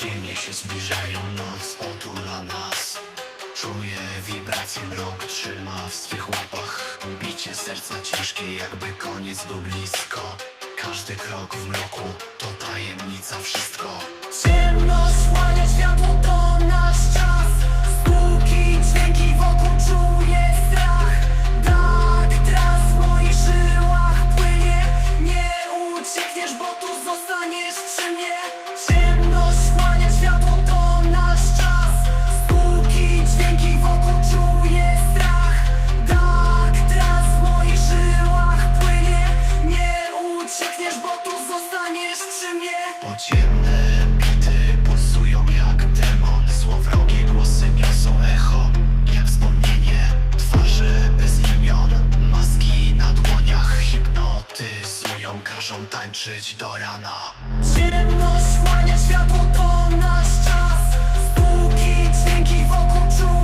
Cienie się zbliżają, noc otula nas. Czuję wibrację, mrok trzyma w swych łapach. Bicie serca ciężkie, jakby koniec był blisko. Każdy krok w mroku to tajemnica wszystko Podziemne bity pulsują jak demon. Złowrogie głosy niosą echo. Jak wspomnienie Twarze bez imion. Maski na dłoniach hipnotyzują. Każą tańczyć do rana. Ciemność łania światło to nasz czas. Spółki, dźwięki wokół czuję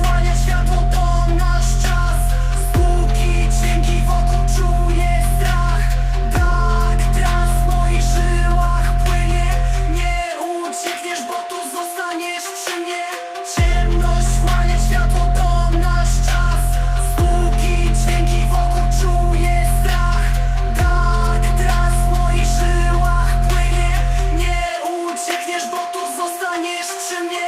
Russian